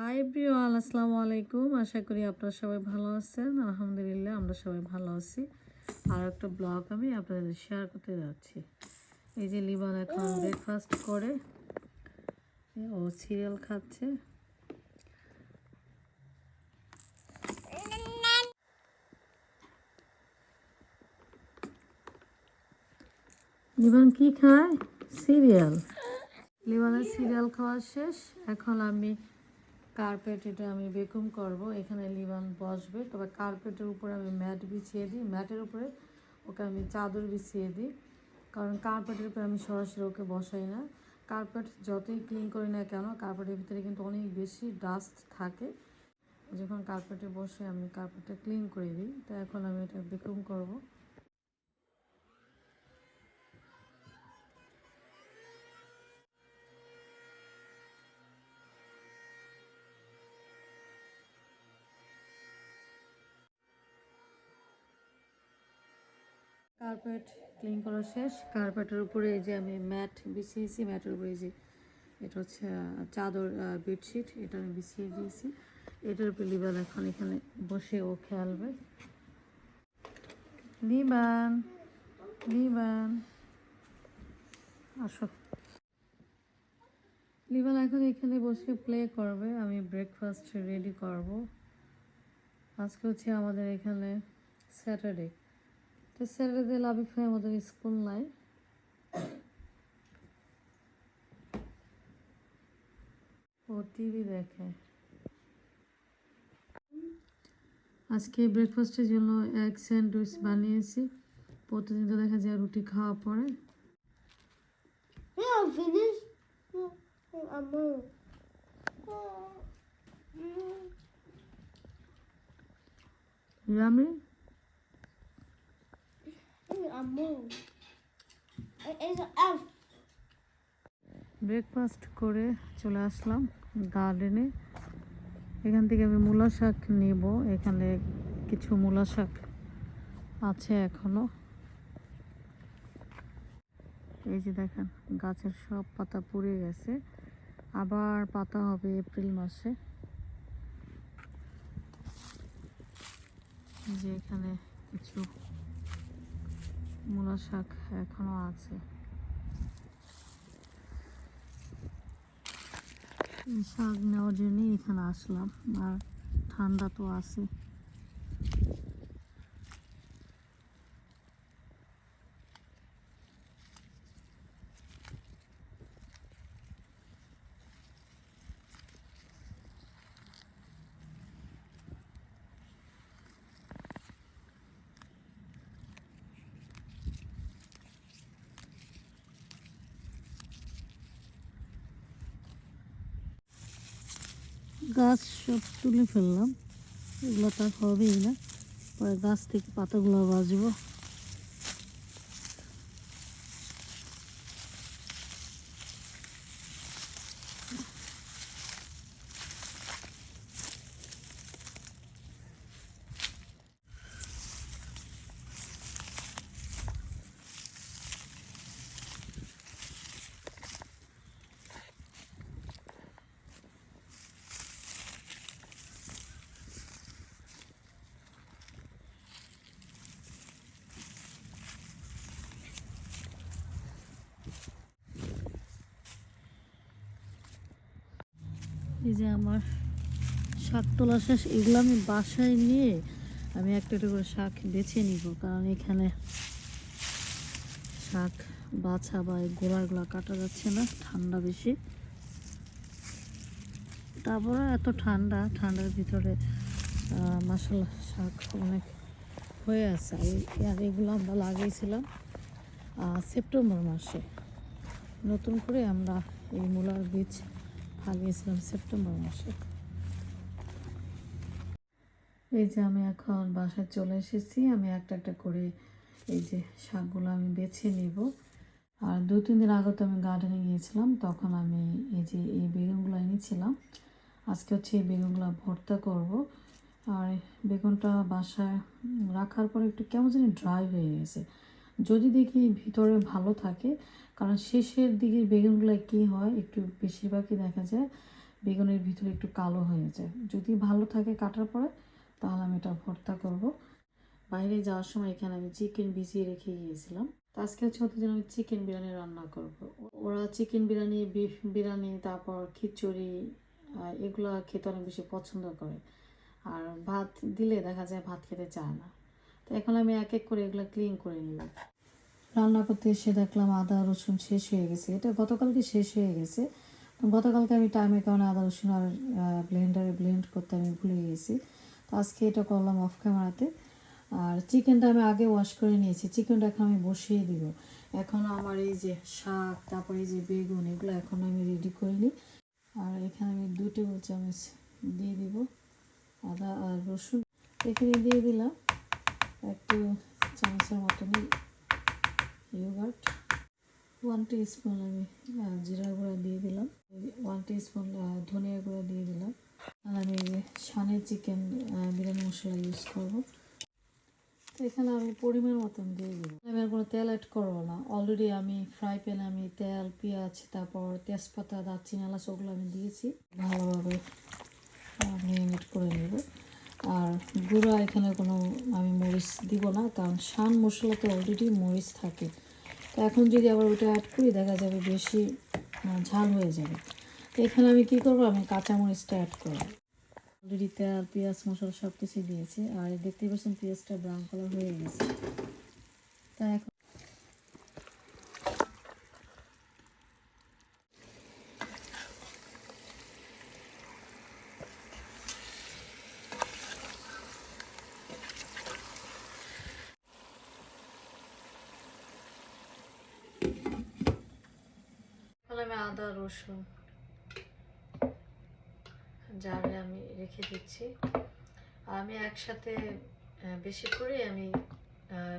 High প্রিয়াল আসসালামু আলাইকুম। আশা করি আপনারা সবাই ভালো আছেন। আলহামদুলিল্লাহ আমরা সবাই ভালো আছি। আর একটা ব্লগ আমি আপনাদের শেয়ার করতে যাচ্ছি। এই যে লিবান এখন ব্রেকফাস্ট করে। ও সিরিয়াল খাচ্ছে। লিবান কি খায়? সিরিয়াল লিবানের সিরিয়াল খাওয়া শেষ। এখন আমি কার্পেট এটা আমি বেকুম করব, এখানে লিবান বসবে। তবে কার্পেটের উপরে আমি ম্যাট বিছিয়ে দিই, ম্যাটের উপরে ওকে আমি চাদর বিছিয়ে দিই। কারণ কার্পেটের উপরে আমি সরাসরি ওকে বসাই না। কার্পেট যতই ক্লিন করি না কেন, কার্পেটের ভিতরে কিন্তু অনেক বেশি ডাস্ট থাকে। যখন কার্পেটে বসে আমি কার্পেটটা ক্লিন করে দিই, তো এখন আমি এটা বেকুম করব। কার্পেট ক্লিন করা শেষ। কার্পেটের উপরে এই যে আমি ম্যাট বিছিয়েছি, ম্যাটের উপরে যে এটা হচ্ছে চাদর বেডশিট, এটা আমি বিছিয়ে দিয়েছি। এটার উপরে লিবান এখন এখানে বসে ও খেলবে লিবান লিবান, আসো। লিবান এখন এখানে বসে প্লে করবে, আমি ব্রেকফাস্ট রেডি করব। আজকে হচ্ছে আমাদের এখানে স্যাটারডে তো স্যাটারডে লাভিফাই আমাদের স্কুল নাই ও টিভি দেখে আজকে ব্রেকফাস্টের জন্য এক স্যান্ডউইচ বানিয়েছি। প্রতিদিন তো দেখা যায় রুটি খাওয়া পরে। Yeah, ব্রেকফাস্ট করে চলে আসলাম গার্ডেনে এখান থেকে আমি মূলা শাক নেব। এখানে কিছু মূলা শাক আছে এখনও। এই যে দেখেন, গাছের সব পাতা পুড়ে গেছে। আবার পাতা হবে এপ্রিল মাসে। যে এখানে কিছু মূলা শাক এখনও আছে। শাক নেওয়ার জন্যই এখানে আসলাম আর ঠান্ডা তো আছে গাছ সব তুলে ফেললাম। এগুলো তো আর হবেই না। পরে গাছ থেকে পাতাগুলো বাজবো এই যে আমার শাক তোলা শেষ, এগুলো আমি বাসায় নিয়ে আমি একটা একটা করে শাক বেছে নিব, কারণ এখানে শাক বাছা বা এই গোড়াগুলো কাটা যাচ্ছে না, ঠান্ডা বেশি। তারপরে এত ঠান্ডা, ঠান্ডার ভিতরে মশলা শাক অনেক হয়ে আছে। আর এগুলো আমরা লাগিয়েছিলাম সেপ্টেম্বর মাসে। নতুন করে আমরা এই মূলার বীজ ফালিয়েছিলাম সেপ্টেম্বর মাসে। এই যে আমি এখন বাসায় চলে এসেছি, আমি একটা একটা করে এই যে শাকগুলো আমি বেছে নিব। আর দু, তিন দিন আগে তো আমি গার্ডেনে গিয়েছিলাম, তখন আমি এই যে এই বেগুনগুলো এনেছিলাম। আজকে হচ্ছে এই বেগুনগুলো ভর্তা করব। আর বেগুনটা বাসায় রাখার পরে একটু কেমন জানি ড্রাই হয়ে গেছে। যদি দেখি ভিতরে ভালো থাকে, কারণ শেষের দিকে বেগুনগুলো কী হয়, একটু বেশিরভাগই দেখা যায় বেগুনের ভিতরে একটু কালো হয়ে যায়। যদি ভালো থাকে কাটার পরে, তাহলে আমি এটা ভর্তা করব। বাইরে যাওয়ার সময় এখানে আমি চিকেন ভিজিয়ে রেখে গিয়েছিলাম। তো আজকে হচ্ছে ওদের জন্য আমি চিকেন বিরিয়ানি রান্না করব। ওরা চিকেন বিরিয়ানি, বিফ বিরিয়ানি, তারপর খিচুড়ি এগুলো খেতে অনেক বেশি পছন্দ করে। আর ভাত দিলে দেখা যায় ভাত খেতে চায় না। তো এখন আমি এক এক করে এগুলো ক্লিন করে নিলাম। রান্না করতে এসে দেখলাম আদা, রসুন শেষ হয়ে গেছে। এটা গতকালকে শেষ হয়ে গেছে। গতকালকে আমি টাইমের কারণে আদা, রসুন আর ব্লেন্ডারে ব্লেন্ড করতে আমি ভুলে গেছি। তো আজকে এটা করলাম অফ ক্যামেরাতে আর চিকেনটা আমি আগে ওয়াশ করে নিয়েছি। চিকেনটা এখন আমি বসিয়ে দিব। এখন আমার এই যে শাক, তারপরে এই যে বেগুন, এগুলো এখন আমি রেডি করে নিই। আর এখানে আমি দু টেবিল চামচ দিয়ে দিব আদা আর রসুন। এখানে দিয়ে দিলাম। একটু চামচের মতনই ইয়োগার্ট ওয়ান স্পুন আমি জিরা গুঁড়া দিয়ে দিলাম। ওয়ান স্পুন ধনিয়া গুঁড়া দিয়ে দিলাম। আর আমি যে সানের চিকেন বিরিয়ানি মশলা ইউজ করব। এখানে আমি পরিমাণ মতন দিয়ে দিব আমি আর কোনো তেল অ্যাড করব না। অলরেডি আমি ফ্রাই প্যানে আমি তেল, পেঁয়াজ, তারপর তেজপাতা, দারচিনি, এলাচ ওগুলো আমি দিয়েছি। ভালোভাবে মেরিনেট করে নেব। আর গুঁড়া এখানে কোনো আমি মরিচ দিব না, কারণ শান মশলাতে অলরেডি মরিচ থাকে। তো এখন যদি আবার ওটা অ্যাড করি, দেখা যাবে বেশি ঝাল হয়ে যাবে। তো এখানে আমি কি করব? আমি কাঁচা মরিচটা অ্যাড করব। অলরেডি তেল, পেঁয়াজ, মশলা সব কিছু দিয়েছি। আর দেখতেই পাচ্ছেন, পেঁয়াজটা ব্রাউন কালার হয়ে গেছে। তা এখন এখন আমি আদা, রসুন, জারে আমি রেখে দিচ্ছি। আমি একসাথে বেশি করে আমি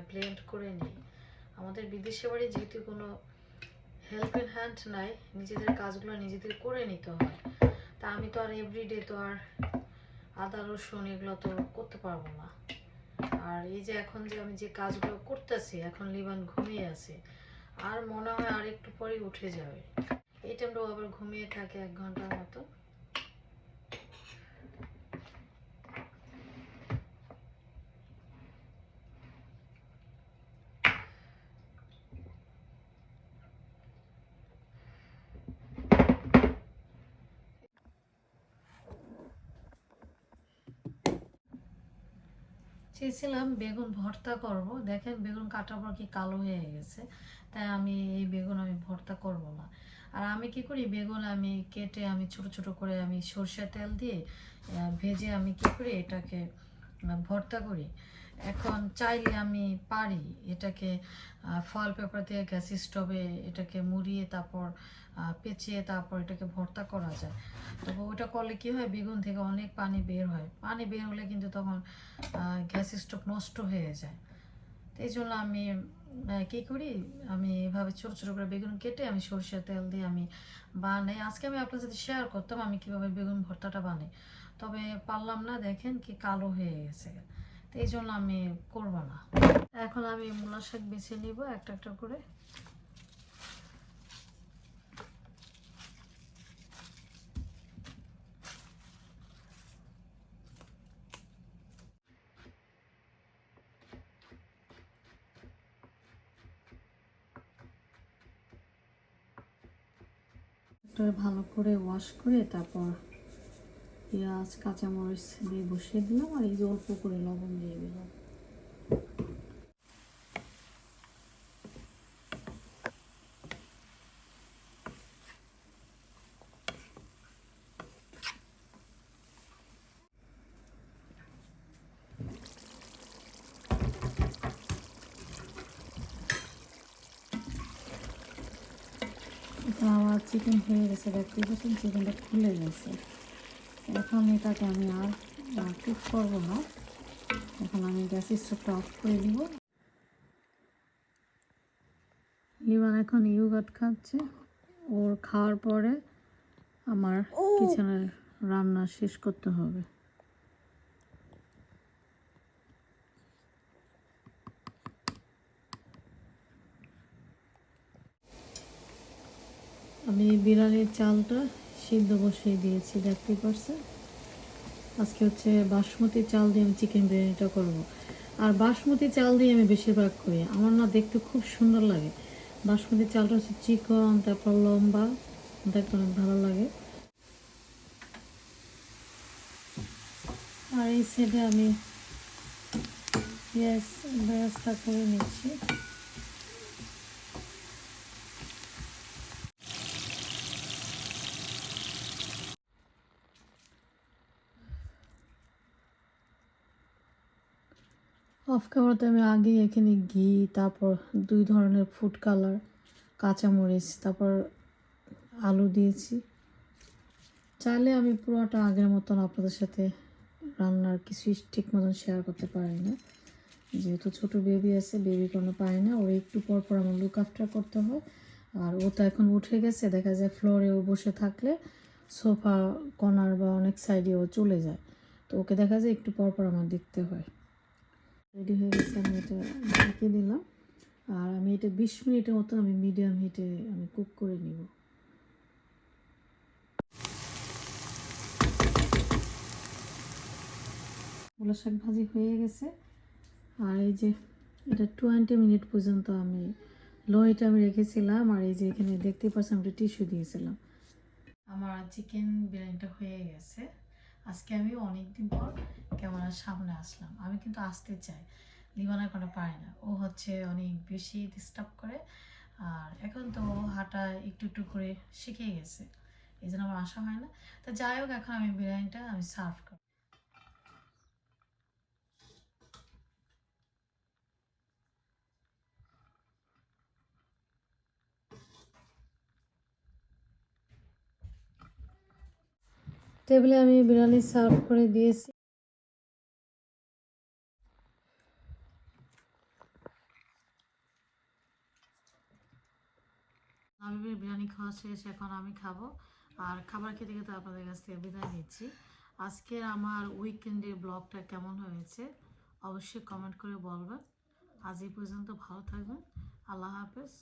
ব্লেন্ড করে নিই। আমাদের বিদেশে বাড়ি যেহেতু কোনো হেল্প হ্যান্ড নাই, নিজেদের কাজগুলো নিজেদের করে নিতে হয়। তা আমি তো আর এভরিডে তো আর আদা, রসুন এগুলো তো করতে পারব না। আর এই যে এখন যে আমি যে কাজগুলো করতেছি, এখন লিবান ঘুমিয়ে আছে, আর মনে হয় আর একটু পরেই উঠে যাবে। এই টাইমটাও আবার ঘুমিয়ে থাকে এক ঘণ্টার মতো। চেয়েছিলাম বেগুন ভর্তা করব। দেখেন বেগুন কাটার পর কি কালো হয়ে গেছে। তাই আমি এই বেগুন আমি ভর্তা করব না। আর আমি কি করি? বেগুন আমি কেটে আমি ছোট ছোট করে আমি সরষে তেল দিয়ে ভেজে আমি কি করি? এটাকে ভর্তা করি। এখন চাইলে আমি পারি এটাকে ফল পেপার দিয়ে গ্যাস স্টোভে এটাকে মুড়িয়ে তারপর পেঁচিয়ে তারপর এটাকে ভর্তা করা যায়। তবে ওটা করলে কি হয়? বেগুন থেকে অনেক পানি বের হয়। পানি বের হলে কিন্তু তখন গ্যাস স্টোভ নষ্ট হয়ে যায়। এই জন্য আমি কী করি? আমি এভাবে ছোট ছোট করে বেগুন কেটে আমি সরষের তেল দিয়ে আমি বানাই। আজকে আমি আপনার সাথে শেয়ার করতাম আমি কীভাবে বেগুন ভর্তাটা বানাই। তবে পারলাম না, দেখেন কি কালো হয়ে গেছে। এই জন্য আমি করব না। এখন আমি মূলা শাক বেছে নিব একটা একটা করে। এটা ভালো করে ওয়াশ করে তারপর পেঁয়াজ, কাঁচামরিচ দিয়ে বসিয়ে দিলাম আর এই যে অল্প করে লবণ দিয়ে দিলাম এটা আমার চিকেন হয়ে গেছে দেখতে পাচ্ছেন চিকেনটা খুলে গেছে। এখন এটাকে আমি আর কুক করব না। এখন আমি গ্যাস স্টোভটা অফ করে দিব। লিবান এখন ইউগাট খাচ্ছে। ওর খাওয়ার পরে আমার কিচেনের রান্না শেষ করতে হবে। আমি বিরিয়ানির চালটা সিদ্ধ বসিয়ে দিয়েছি, দেখতে পারছেন? আজকে হচ্ছে বাসমতি চাল দিয়ে আমি চিকেন বিরিয়ানিটা করব। আর বাসমতি চাল দিয়ে আমি বেশিরভাগ করি। আমার না দেখতে খুব সুন্দর লাগে। বাসমতি চালটা হচ্ছে চিকন, তারপর লম্বা, দেখতে অনেক ভালো লাগে। আর এই সাইডে আমি পেঁয়াজ ব্যবস্থা করে নিচ্ছি। অফ ক্যামেরাতে আমি আগে এখানে ঘি, তারপর দুই ধরনের ফুড কালার কাঁচামরিচ, তারপর আলু দিয়েছি। চাইলে আমি পুরোটা আগের মতন আপনাদের সাথে রান্নার কিছুই ঠিক মতন শেয়ার করতে পারি না। যেহেতু ছোট বেবি আছে বেবি কোনো পায় না, ওর একটু পর পর আমার লুক আফটার করতে হয়। আর ও তো এখন উঠে গেছে, দেখা যায় ফ্লোরে ও বসে থাকলে সোফা কর্নার বা অনেক সাইডে ও চলে যায়। তো ওকে দেখা যায় একটু পর পর আমার দেখতে হয়। রেডি হয়ে গেছে, আমি এটা ঢেকে দিলাম আর আমি এটা বিশ মিনিটের মতো আমি মিডিয়াম হিটে আমি কুক করে নিব। মূলা শাক ভাজি হয়ে গেছে। আর এই যে এটা টোয়েন্টি মিনিট পর্যন্ত আমি লো হিটে আমি রেখেছিলাম। আর এই যে এখানে দেখতে পাচ্ছি আমি টিস্যু দিয়েছিলাম। আমার চিকেন বিরিয়ানিটা হয়ে গেছে। আজকে আমি অনেকদিন পর ক্যামেরার সামনে আসলাম। আমি কিন্তু আসতে চাই লিবানা কোনো পারে না। ও হচ্ছে অনেক বেশি ডিস্টার্ব করে। আর এখন তো হাঁটা একটু একটু করে শিখে গেছে। এই জন্য আমার আসা হয় না। তো যাই হোক, এখন আমি বিরিয়ানিটা আমি সার্ভ করি টেবিলে আমি বিরিয়ানি সার্ভ করে দিয়েছি। আমি বিরিয়ানি খাওয়া শেষ, এখন আমি খাব। আর খাবার খেতে খেতে আপনাদের কাছ থেকে বিদায় নিচ্ছি। আজকের আমার উইকেন্ডের ব্লগটা কেমন হয়েছে অবশ্যই কমেন্ট করে বলবেন। আজ এই পর্যন্ত ভালো থাকবেন। আল্লাহ হাফেজ।